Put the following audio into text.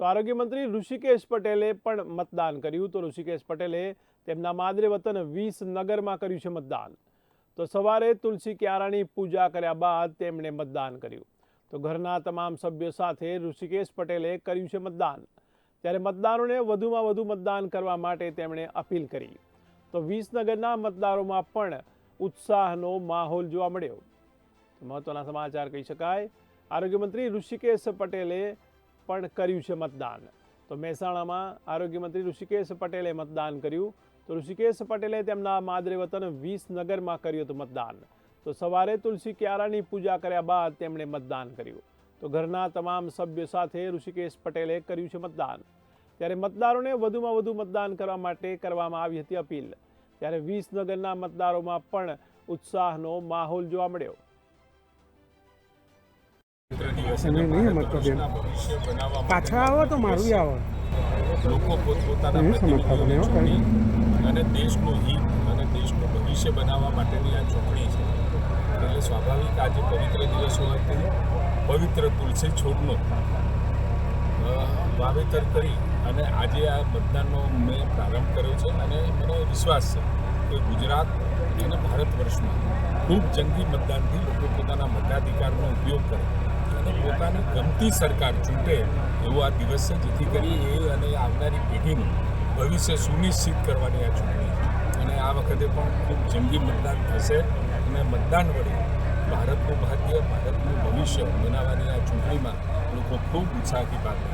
તો આરોગ્ય મંત્રી ઋષિકેશ પટેલે પણ મતદાન કર્યું. તો ઋષિકેશ પટેલે તેમના માદરે વતન વિસનગરમાં કર્યું છે મતદાન. તો સવારે તુલસી ક્યારાની પૂજા કર્યા બાદ તેમણે મતદાન કર્યું. તો ઘરના તમામ સભ્યો સાથે ઋષિકેશ પટેલે કર્યું છે મતદાન. ત્યારે મતદારોને વધુમાં વધુ મતદાન કરવા માટે તેમણે અપીલ કરી. તો વિસનગરના મતદારોમાં પણ ઉત્સાહનો માહોલ જોવા મળ્યો. મહત્વના સમાચાર કહી શકાય. આરોગ્ય મંત્રી ઋષિકેશ પટેલે પણ કર્યું છે મતદાન. તો મહેસાણામાં આરોગ્ય મંત્રી ઋષિકેશ પટેલે મતદાન કર્યું. તો ઋષિકેશ પટેલે તેમના માદરે વતન વિસનગરમાં કર્યું હતું મતદાન. તો સવારે તુલસી ક્યારાની પૂજા કર્યા બાદ તેમણે મતદાન કર્યું. તો ઘરના તમામ સભ્યો સાથે ઋષિકેશ પટેલે કર્યું છે મતદાન. ત્યારે મતદારોને વધુમાં વધુ મતદાન કરવા માટે કરવામાં આવી હતી અપીલ. ત્યારે વિસનગરના મતદારોમાં પણ ઉત્સાહનો માહોલ જોવા મળ્યો. તમે નહીં સમજતો બેન. પાછા આવો તો મારું આવો. લોકો પોતપોતાના ચૂંટણી અને દેશનું હિત અને દેશનું ભવિષ્ય બનાવવા માટેની આ ચૂંટણી છે. એટલે સ્વાભાવિક આજે પવિત્ર દિવસ હોવાથી પવિત્ર તુલસી છોડનો વાવેતર કરી અને આજે આ મતદાનનો મેં પ્રારંભ કર્યો છે અને મને વિશ્વાસ છે કે ગુજરાત અને ભારત વર્ષમાં ખૂબ જંગી મતદાનથી લોકો પોતાના મતાધિકારનો ઉપયોગ કરે. પોતાની ગમતી સરકાર ચૂંટે એવો આ દિવસ છે, જેથી કરી એ અને આવનારી પેઢીનું ભવિષ્ય સુનિશ્ચિત કરવાની આ ચૂંટણી અને આ વખતે પણ ખૂબ જંગી મતદાન થશે અને મતદાન વડે ભારતનું ભાગ્ય, ભારતનું ભવિષ્ય બનાવવાની આ ચૂંટણીમાં લોકો ખૂબ ઉત્સાહથી ભાગ લે